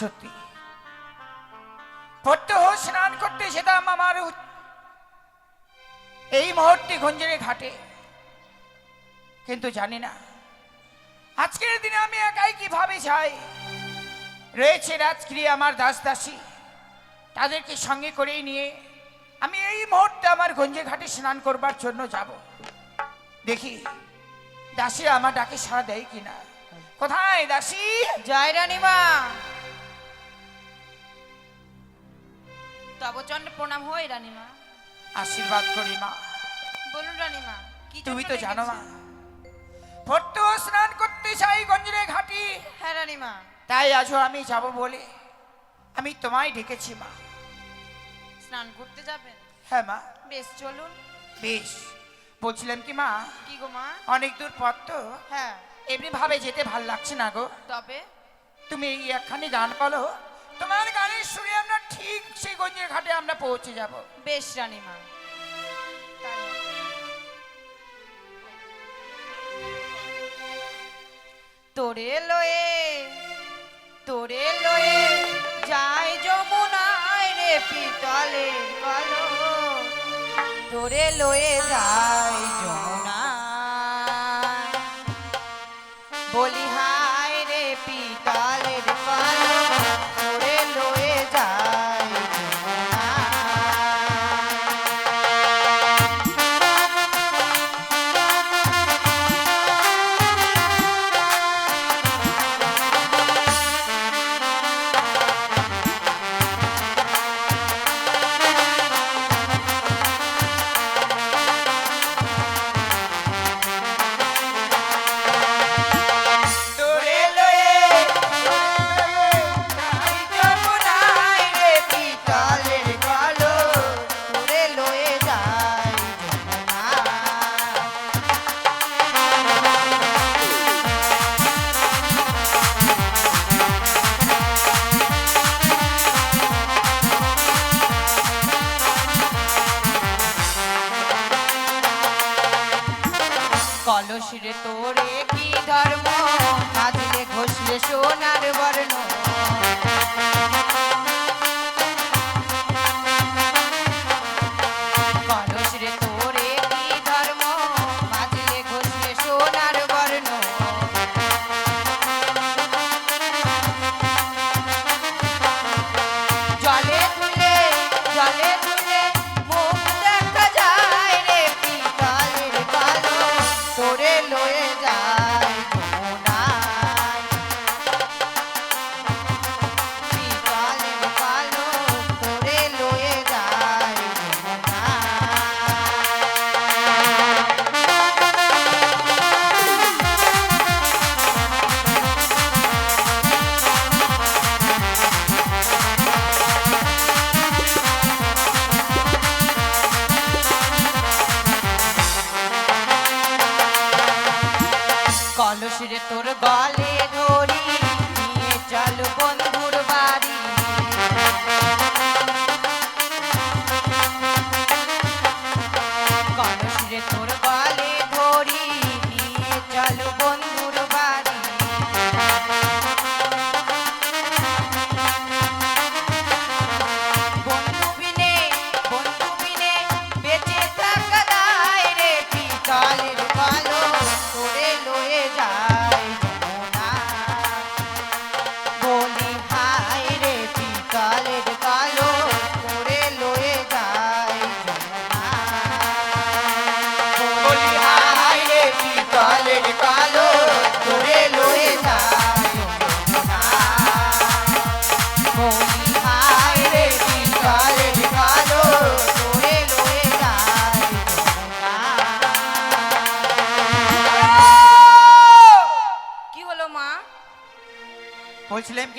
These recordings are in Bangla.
সত্যি। পড়তে স্নান করতে যেতাম আমার এই মুহূর্তে গঞ্জের ঘাটে। কিন্তু জানি না, আজকের দিনে আমি একাই কীভাবে যাই? রয়েছে রাজগিরি আমার দাস দাসী তাদেরকে সঙ্গে করেই নিয়ে আমি এই মুহূর্তে আমার গঞ্জে ঘাটে স্নান করবার জন্য যাব। দেখি দাসীরা আমার ডাকে সাড়া দেয় কিনা? কোথায় দাসী? জয় রানীমা তব চন্দ্র প্রণাম হই রানীমা। আশীর্বাদ করি মা বলুন রানীমা কি তুমি তো জানো মা ডেকেছেন? স্নান করতে চাই গঞ্জরে ঘাটি। হ্যাঁ রানীমা। তাই আজও আমি যাব বলে আমি তোমায় ডেকেছি মা। স্নান করতে যাবেন? হ্যাঁ মা। বেশ চলুন। বেশ বলছিলাম কি মা? কি গো মা? অনেক দূর পথ তো। হ্যাঁ। এমনি ভাবে যেতে ভালো লাগছে না গো। তবে? তুমি একখানি গান বলো। তোমার গানের সুরে আমরা ঠিক সেই গঞ্জের ঘাটে আমরা পৌঁছে যাব বেশ তাই হবে। তোরে লয়ে তোরে লয়ে যাই যমুনায় রে পিতলে কালো তোরে লয়ে যাই যমুনায়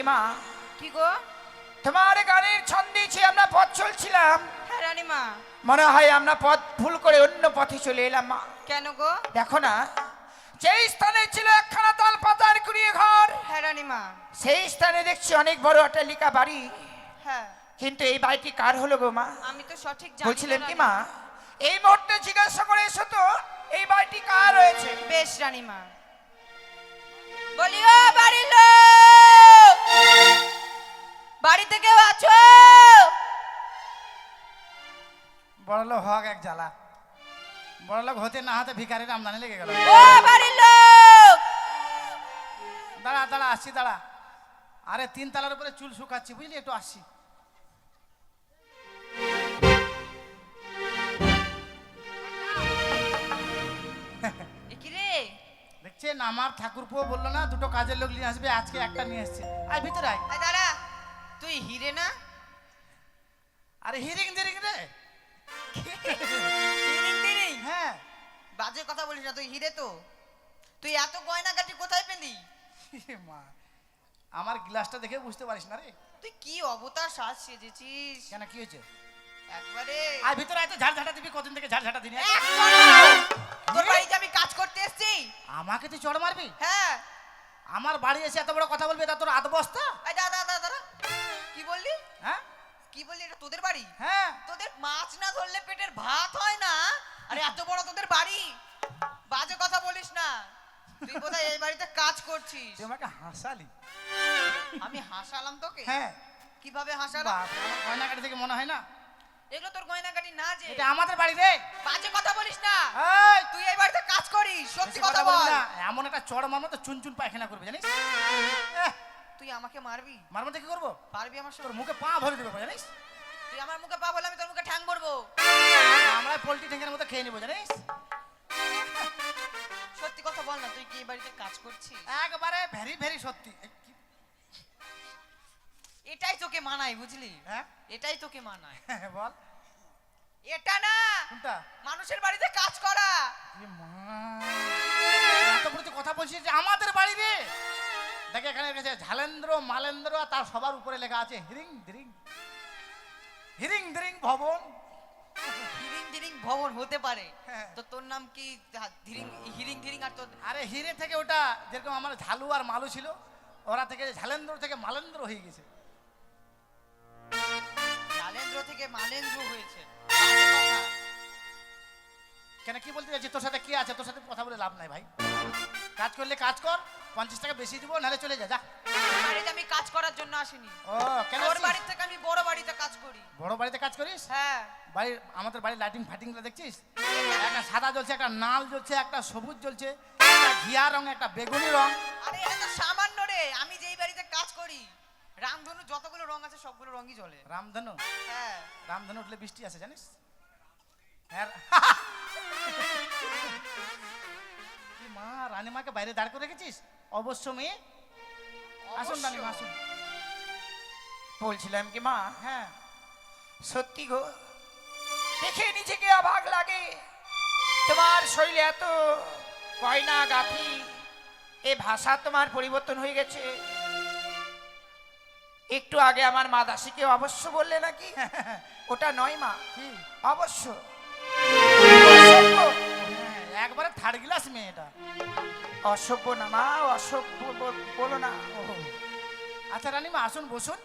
বলছিলাম কি মা? কি গো? তোমার গানের ছন্দেছি আমরা পথ চলছিলাম। হ্যাঁ রানীমা। মনে হয় আমরা পথ ভুল করে অন্য পথে চলে এলাম মা। কেন গো? দেখো না যেই স্থানে ছিল একখানা তাল পাতার কুড়িয়ে ঘর হ্যাঁ রানীমা। সেই স্থানে দেখছি অনেক বড় অট্টালিকা বাড়ি। হ্যাঁ। কিন্তু এই বাড়িটি কার হলো গো মা? আমি তো সঠিক জানি না বলছিলেন কি মা? এই মুহূর্তে জিজ্ঞাসা করে এসো তো এই বাড়িটি কার রয়েছে? বেশ রানীমা। বলি ও বাড়ির লোক! বাড়িতে কেউ আছো? বড় লোক হক এক জ্বালা। বড় লোক হতে না হতে ভিকারির আমদানি লেগে গেল। ও বাড়ির লোক! দাঁড়া দাঁড়া আসছি দাঁড়া। আরে তিন তালার উপরে চুল শুকাচ্ছি বুঝলি? একটু আসছি। দেখছেন আমার ঠাকুরপো বলল না দুটো কাজের লোক নিয়ে আসবে আজকে একটা নিয়ে এসছে। আয় ভিতরে আয়। আয় দাঁড়া তুই হিরে না? আরে হিরিং দিরিং রে। হিরিং হ্যাঁ। বাজে কথা বলিস না তুই হিরে তো। তুই এত গয়নাগাটি কোথায় পেলি? মা আমার গ্লাসটা দেখে বুঝতে পারিস না রে। তুই কি অবতার সাজ সেজেছিস? কেন কি হয়েছে? একবারে। আয় ভিতরে আয় তো ঝাড় ঝাঁটা দিবি কদিন থেকে ঝাড়। এক করা! তোর বাড়িতে আমি কাজ করতে এসেছি। আমাকে তুই চড় মারবি? হ্যাঁ। আমার বাড়ি এসে এত বড় কথা বলবি তা তোর আধ বস্তা বললি? হ্যাঁ? কি বললি? এটা তোদের বাড়ি? হ্যাঁ। তোদের মাছ না ধরলে পেটের ভাত হয় না? আরে এত বড় তোদের বাড়ি? বাজে কথা বলিস না। তুই বোধহয় এই বাড়িতে কাজ করছিস। তুই আমাকে হাসালি। আমি হাসালাম তোকে? হ্যাঁ। কীভাবে হাসালাম? গয়নাগাটি থেকে মনে হয় না? এগুলো তোর গয়নাগাটি না যে। এটা আমাদের বাড়ি রে। বাজে কথা বলিস না। এই, তুই এই বাড়িতে কাজ করিস সত্যি কথা বল। এমন একটা চড় মারবো তো চুন চুন পায়খানা করবে জানিস? তুই আমাকে মারবি? মারবো তো কি করব? পারবি আমার সঙ্গে? মুখে পা ভরে দেবে জানিস? তুই আমার মুখে পা বলে আমি তোর মুখে ঠ্যাং ভরবো। আমরা পোল্ট্রি ঠেঙ্গের মতো খেয়ে নেব জানিস? সত্যি কথা বল না তুই কি বাড়িতে কাজ করছিস? একবারে ভেরি ভেরি সত্যি। এটাই তোকে মানায় বুঝলি? হ্যাঁ? এটাই তোকে মানায়। বল। এটা না কোনটা? মানুষের বাড়িতে কাজ করা। মা এত কথা বলছিস যে আমাদের বাড়ি রে। দেখ এখানে গেছে ঝালেন্দ্র মালেন্দ্র আর তার সবার উপরে লেখা আছে হিরিং দিরিং হিরিং দিরিং ভবন। হিরিং দিরিং ভবন হতে পারে। হ্যাঁ। তো তোর নাম কি? ধীরিং হিরিং ধীরিং আর তোর আরে হিরে থেকে ওটা যেরকম আমার ঝালু আর মালু ছিল ওরা থেকে ঝালেন্দ্র থেকে মালেন্দ্র হয়ে গেছে। জালেন্দ্র থেকে মালেন্দ্র হয়েছে। কেন কি বলতে চাইছি তোর সাথে কি আছে? তোর সাথে কথা বলে লাভ নাই ভাই। কাজ করলে কাজ কর পঞ্চাশ টাকা বেশি দিব নাহলে চলে যা যা। বাড়িতে আমি কাজ করার জন্য আসিনি। ও কেন তোর আসছিস? বাড়ি থেকে আমি বড় বাড়িতে কাজ করি। বড় বাড়িতে কাজ করিস? হ্যাঁ। বাড়ির আমাদের বাড়ির লাইটিং ফাইটিংগুলো দেখছিস? একটা সাদা জ্বলছে একটা নাল জ্বলছে একটা সবুজ জ্বলছে একটা ঘিয়া রং একটা বেগুনি রং। আরে এটা তো সামান্য রে আমি যেই বাড়িতে কাজ করি রামধনু যতগুলো রং আছে সবগুলো রঙই জ্বলে। রামধনু? হ্যাঁ। রামধনু উঠলে বৃষ্টি আছে জানিস? হ্যাঁ। মা রানীমাকে বাইরে দাঁড় করে রেখেছিস? অবশ্য মেয়ে? আসুন। রানীমা আসুন। বলছিলাম কি মা? হ্যাঁ। সত্যি গো দেখে নিজেকে অবাক লাগে। তোমার শরীরে এত গয়না গাথি এ ভাষা তোমার পরিবর্তন হয়ে গেছে। একটু আগে আমার মা দাসীকে অবশ্য বললে নাকি? ওটা নয় মা। অবশ্য। একবারে থার্ড গ্লাস মেয়েটা। অসভ্য না মা, অসভ্য বলো না। আচ্ছা রানীমা, আসুন, বসুন।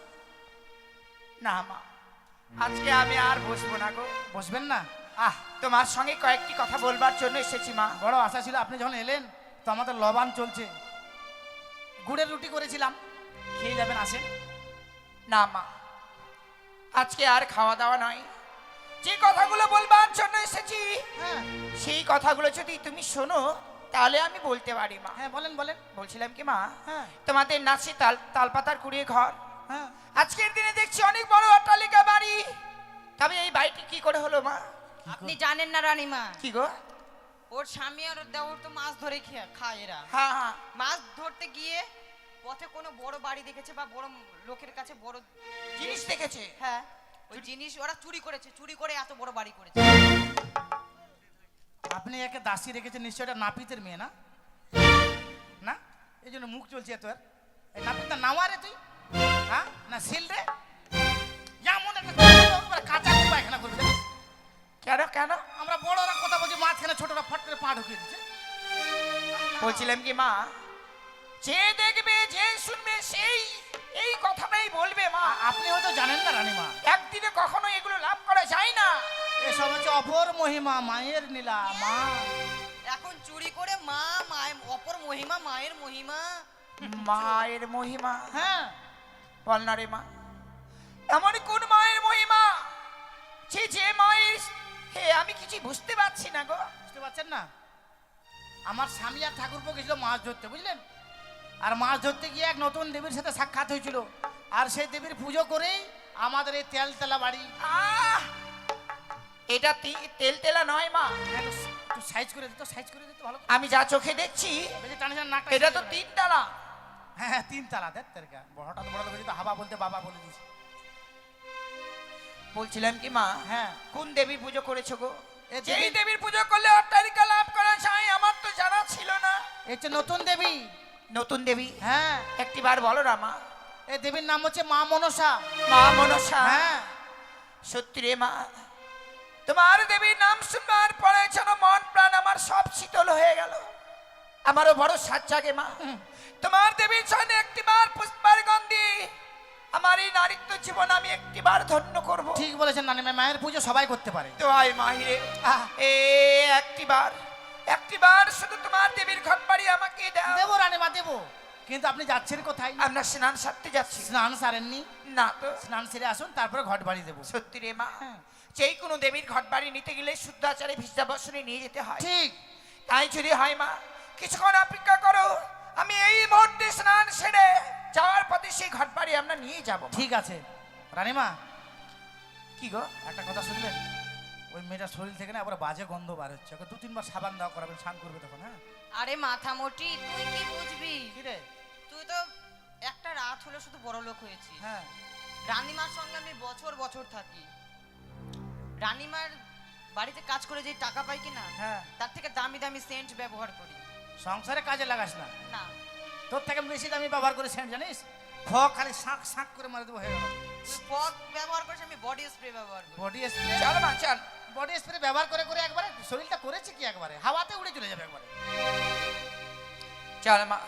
না মা, আজকে আমি আর বসবো না গো। বসবেন না? আহ, তোমার সঙ্গে কয়েকটি কথা বলবার জন্য এসেছি মা। বড় আশা ছিল আপনি যখন এলেন, তো আমাদের লবান চলছে। গুড়ের রুটি করেছিলাম। খেয়ে যাবেন, আসেন। না মা, আজকে আর খাওয়া দাওয়া নয়। যে কথাগুলো বলবার জন্য এসেছি হ্যাঁ। সেই কথাগুলো যদি তুমি শোনো তাহলে আমি বলতে পারি মা। হ্যাঁ বলেন বলেন। বলছিলাম কি মা হ্যাঁ। তোমাদের নাচে তাল তালপাতার কুড়িয়ে ঘর। হ্যাঁ। আজকের দিনে দেখছি অনেক বড় অট্টালিকা বাড়ি। তবে এই বাড়িটি কি করে হলো মা? আপনি জানেন না রানীমা। কি গো? ওর স্বামী আর ওর দেওর তো মাছ ধরে খেয়ে- খায় এরা। হ্যাঁ হ্যাঁ। মাছ ধরতে গিয়ে পথে কোনো বড় বাড়ি দেখেছে বা বড় লোকের কাছে বড় জিনিস দেখেছে? হ্যাঁ। ওই জিনিস ওরা চুরি করেছে চুরি করে এত বড় বাড়ি করেছে। আপনি একে দাসী রেখেছেন নিশ্চয় এটা নাপিতের মেয়ে না? না? এই জন্য মুখ চলছে এত এর। এই নাপিতটা নাওয়া রে তুই? হ্যাঁ? না সিল রে? যেমন একটা কাঁচা পায়খানা করবে কেন কেন? আমরা বড়রা কথা বলছি মাঝখানে ছোটরা ফট করে পা ঢুকিয়ে দিচ্ছে। বলছিলাম কি মা? যে দেখবে যে শুনবে সেই এই কথাটাই বলবে মা। আপনি হয়তো জানেন না রানীমা। একদিনে কখনো এগুলো লাভ করা যায় না। এসব হচ্ছে অপর মহিমা মায়ের নীলা মা। এখন চুরি করে মা মায়ের অপর মহিমা মায়ের মহিমা। মায়ের মহিমা। হ্যাঁ। বল না রে মা। এমন কোন মায়ের মহিমা? যে যে মায়ের হে আমি কিছু বুঝতে পারছি না গো। বুঝতে পারছেন না? আমার স্বামী আর ঠাকুরপো গেছিল মাছ ধরতে বুঝলেন? আর মাছ ধরতে গিয়ে এক নতুন দেবীর সাথে সাক্ষাৎ হয়েছিল। আর সেই দেবীর পুজো করেই আমাদের এই তেলতেলা বাড়ি! এটা তি- তেল তেলা নয় মা। একটু সাইজ করে দিত সাইজ করে দিত ভালো আমি যা চোখে দেখছি এটা তো তিন তালা হ্যাঁ হ্যাঁ তিন তালা দেখ তের হঠাৎ বড় লোক তো হাবা বলতে বাবা বলে দিয়েছে। বলছিলাম কি মা? হ্যাঁ। কোন দেবীর পুজো করেছ গো? যেই দেবী- দেবীর পুজো করলে অট্টালিকা লাভ করা যায় আমার তো জানা ছিল না। এই হচ্ছে নতুন দেবী। নতুন দেবী। হ্যাঁ। একটিবার বলো না মা এই দেবীর নাম হচ্ছে মা মনসা। মা মনসা। হ্যাঁ। সত্যি রে মা তোমার দেবীর নাম শুনবার পরে যেন মন প্রাণ আমার সব শীতল হয়ে গেল। আমারও বড় সাজ জাগে মা। তোমার দেবীর জন্য একটিবার পুষ্পার গন্ধি আমার এই নারীত্ব জীবন আমি একটিবার ধন্য করব। ঠিক বলেছেন নানিমা মায়ের পুজো সবাই করতে পারে। তো আয় মাহিরে আহ, এ একটিবার। একটিবার শুধু তোমার দেবীর ঘট বাড়ি আমাকে দাও। দেবো রানিমা দেবো। কিন্তু আপনি যাচ্ছেন কোথায়? আমরা স্নান সারতে যাচ্ছি। স্নান সারেননি? না তো। স্নান সেরে আসুন তারপরে ঘট বাড়ি দেবো। সত্যি রে মা। হ্যাঁ। যেই কোনো দেবীর ঘট বাড়ি নিতে গেলে শুদ্ধাচারে ভিজা বসনে নিয়ে যেতে হয়। ঠিক। তাই যদি হয় মা কিছুক্ষণ অপেক্ষা করো। আমি এই মুহূর্তে স্নান সেরে যাওয়ার পথে সেই ঘট বাড়ি আমরা নিয়ে যাব ঠিক আছে। রানিমা কি গো? একটা কথা শুনলেন ওই মেয়েটার শরীর থেকে না আবার বাজে গন্ধ বার হচ্ছে। ওকে দু তিনবার সাবান দেওয়া করাবেন স্নান করবে তখন হ্যাঁ? আরে মাথা মোটি তুই কি বুঝবি? কি রে? তুই তো একটা রাত হলো শুধু বড় লোক হয়েছিস। হ্যাঁ। রানীমার সঙ্গে আমি বছর বছর থাকি। রানীমার বাড়িতে কাজ করে যে টাকা পাই কি না হ্যাঁ। তার থেকে দামি দামি সেন্ট ব্যবহার করি। সংসারে কাজে লাগাস না। না। তোর থেকে বেশি দামি ব্যবহার করে সেন্ট জানিস? ফ খালি শাঁক শাঁক করে মারে দেবো হয়ে গেল। ফগ ব্যবহার করিস আমি বডি স্প্রে ব্যবহার করি। Body spray? চল মা চল। বডি স্প্রে ব্যবহার করে করে একবারে শরীরটা করেছে কি একবারে? হাওয়াতে উড়ে চলে যাবে একবারে। চল মা।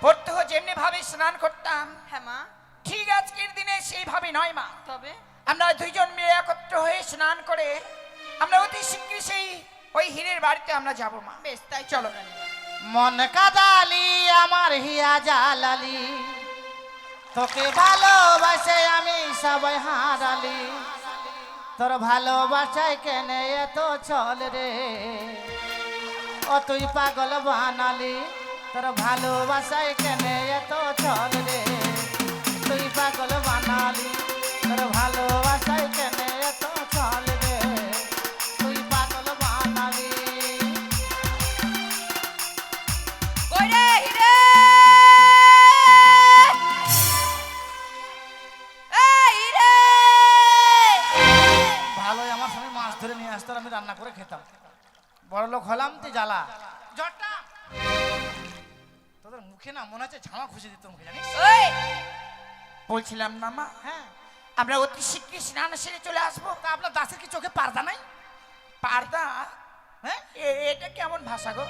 পড়তে যেমনি ভাবে স্নান করতাম। হ্যাঁ মা। ঠিক আজকের দিনে সেইভাবে নয় মা। তবে? আমরা দুইজন মিলে একত্র হয়ে স্নান করে আমরা অতি শীঘ্রই সেই ওই হীরের বাড়িতে আমরা যাব মা। বেশ তাই চলো। মন কাদালি আমার হিয়া জালালি তোকে ভালোবাসে আমি সবাই হারালি। তোর ভালোবাসায় কেনে এত চল রে? ও তুই পাগল বানালি তোর ভালোবাসায় কেনে এত চল রে? তুই পাগল বানালি আর আমি রান্না করে খেতাম। বড় লোক হলাম তুই জ্বালা। জটটা তোদের মুখে না মনে হচ্ছে ঝামা খুশি দিত মুখে জানিস? বলছিলাম না মা হ্যাঁ। আমরা অতি শীঘ্রই স্নান সেরে চলে আসব। তা আপনার দাসের কি চোখে পারদা নাই? পারদা? হ্যাঁ? এ- এটা কেমন ভাষা গো?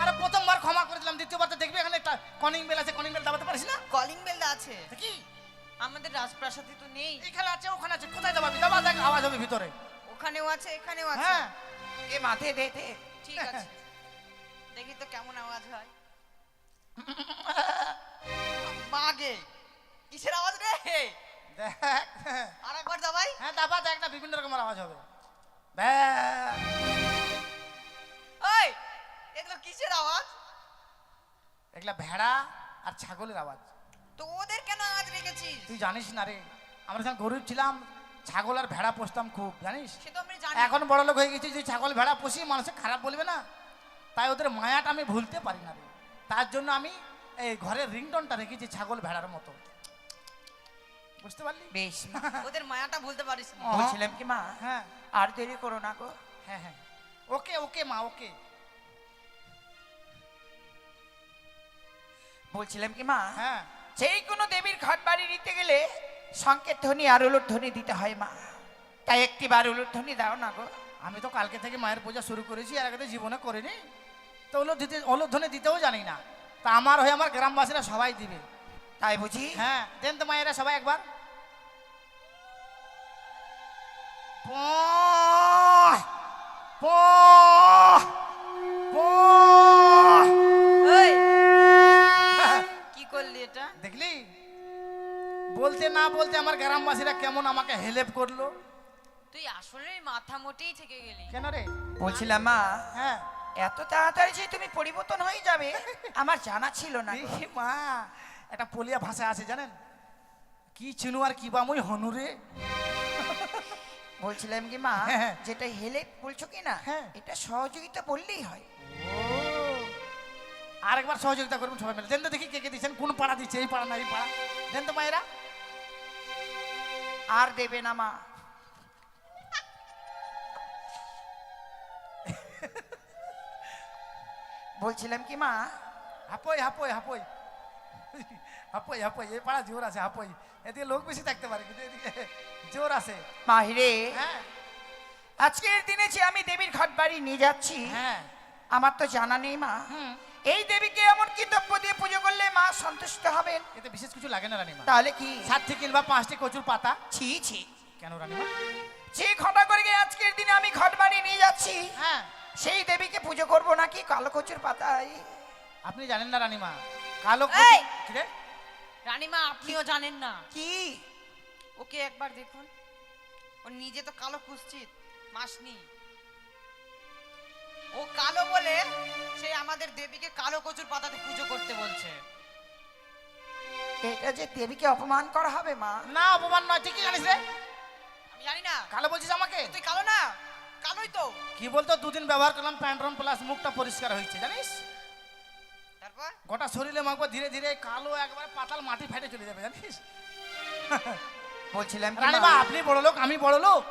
আরে প্রথমবার ক্ষমা করে দিলাম দ্বিতীয়বার তো দেখবি এখানে একটা কনিং বেল আছে কনিং বেল দাবাতে পারিস না? কলিং বেল আছে। তা কি? আমাদের রাজপ্রাসাদে তো নেই। এখানে আছে ওখানে আছে কোথায় দাবাবি? দাবা দেখ আওয়াজ হবে ভিতরে। ওখানেও আছে এখানেও আছে। হ্যাঁ এ মাথে দে দে। ঠিক আছে। দেখি তো কেমন আওয়াজ হয়। মাগে কিসের আওয়াজ রে? দেখ। আর একবার দাবাই। হ্যাঁ দাবা দেখ না বিভিন্ন রকমের আওয়াজ হবে। ওই এগুলো কিসের আওয়াজ? এগুলা ভেড়া আর ছাগলের আওয়াজ। তো ওদের কেন আওয়াজ রেখেছিস? তুই জানিস না রে। আমরা যখন গরিব ছিলাম ছাগল আর ভেড়া পুষতাম খুব জানিস? এখন বড় লোক হয়ে গেছি যে ছাগল ভেড়া পুষি মানুষে খারাপ বলবে না। তাই ওদের মায়াটা আমি ভুলতে পারি না রে। তার জন্য আমি এই ঘরের রিংটনটা রেখেছি ছাগল ভেড়ার মতো। বুঝতে পারলি? বেশ। ওদের মায়াটা ভুলতে পারিস না। বলছিলাম কি মা? হ্যাঁ। আর দেরি করো না গো। হ্যাঁ হ্যাঁ। ওকে ওকে মা ওকে। বলছিলাম কি মা? হ্যাঁ। যেই কোনো দেবীর ঘট বাড়ি নিতে গেলে সংকেত ধ্বনি আর উলুর ধ্বনি দিতে হয় মা। তাই একটি বার উলুর ধ্বনি দাও না গো। আমি তো কালকে থেকে মায়ের পূজা শুরু করেছি আর আগে তো জীবনে করিনি। তো ওলো দিতে ওলোধ্বনি দিতেও জানি না। তা আমার হয়ে আমার গ্রামবাসীরা সবাই দিবে। তাই বুঝি? হ্যাঁ দেন তো মায়েরা সবাই একবার। পয়, পয়, পয়। ওই কি করলি এটা দেখলি বলতে না বলতে আমার গ্রামবাসীরা কেমন আমাকে হেল্প করল? তুই আসলে মাথা মোটেই থেকে গেলি। কেন রে? বলছিলাম মা হ্যাঁ। এত তাড়াতাড়ি যে তুমি পরিবর্তন হয়ে যাবে আমার জানা ছিল না। মা একটা পলিয়া ভাষা আছে জানেন? কি চিনু আর কি বা মুই হনুরে বলছিলাম কি মা হ্যাঁ, হ্যাঁ। যেটা হেলে বলছো কি না হ্যাঁ। এটা সহযোগিতা বললেই হয়। আরেকবার সহযোগিতা করবেন সবাই মিলে। দেন তো দেখি কে কে দিচ্ছেন কোন পাড়া দিচ্ছে এই পাড়া না এই পাড়া। দেন তো মায়েরা। আর দেবে না মা। বলছিলাম কি মা? হাপই হাপই হাপই। হাপই হাপই এই পাড়া জোর আছে হাপই। এদিকে লোক বেশি থাকতে পারে কিন্তু এদিকে জোর আছে। মাহিরে হ্যাঁ। আজকের দিনে যে আমি দেবীর ঘট বাড়ি নিয়ে যাচ্ছি হ্যাঁ। আমার তো জানা নেই মা। হুম। এই দেবীকে এমন কি দ্রব্য দিয়ে পুজো করলে মা সন্তুষ্ট হবেন? এতে বিশেষ কিছু লাগে না রানীমা। তাহলে কি? সাতটি কিংবা পাঁচটি কচুর পাতা। ছি ছি। কেন রানীমা? যে ঘটা করে গিয়ে আজকের দিনে আমি ঘট বাড়ি নিয়ে যাচ্ছি। হ্যাঁ। সেই দেবীকে পুজো করব নাকি কালো কচুর পাতায়? আপনি জানেন না রানীমা কালো এই! কচু- কি রে? রানীমা আপনিও জানেন না। কি? ওকে একবার দেখুন। ও নিজে তো কালো কুশ্চিত মাসনি। ও কালো বলে সে আমাদের দেবীকে কালো কচুর পাতাতে পুজো করতে বলছে। এটা যে দেবীকে অপমান করা হবে মা। না অপমান নয়। ঠিকই জানিস রে? আমি জানি না। কালো বলছিস আমাকে? তুই কালো না। কালোই তো। কি বলতো? দুদিন ব্যবহার করলাম প্যান্টরন প্লাস মুখটা পরিষ্কার হয়েছে জানিস? তারপর? গোটা শরীরে মাখবো ধীরে ধীরে কালো একবারে পাতাল মাটি ফেটে চলে যাবে জানিস? বলছিলাম রানীমা আপনি বড় লোক আমি বড় লোক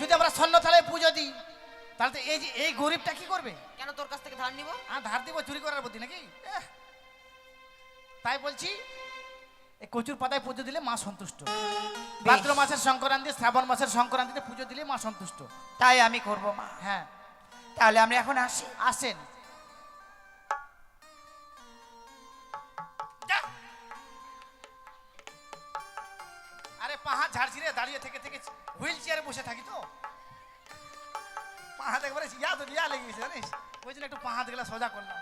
যদি আমরা স্বর্ণ থালায় পুজো দিই তাহলে তো এই যে এই গরিবটা কি করবে? কেন তোর কাছ থেকে ধার নিব? আর ধার দিব চুরি করার বুদ্ধি নাকি। তাই বলছি এই কচুর পাতায় পুজো দিলে মা সন্তুষ্ট। ভাদ্র মাসের সংক্রান্তি শ্রাবণ মাসের সংক্রান্তিতে পুজো দিলে মা সন্তুষ্ট। তাই আমি করব মা। হ্যাঁ। তাহলে আমরা এখন আসি। আসেন। আরে পাহাড় ঝাড়ছি রে দাঁড়িয়ে থেকে থেকে হুইল চেয়ারে বসে থাকি তো। একবারে ইয়া তো ইয়া লেগে গেছে জানিস? ওই জন্য একটু পাহাড় গেলা সোজা করলাম।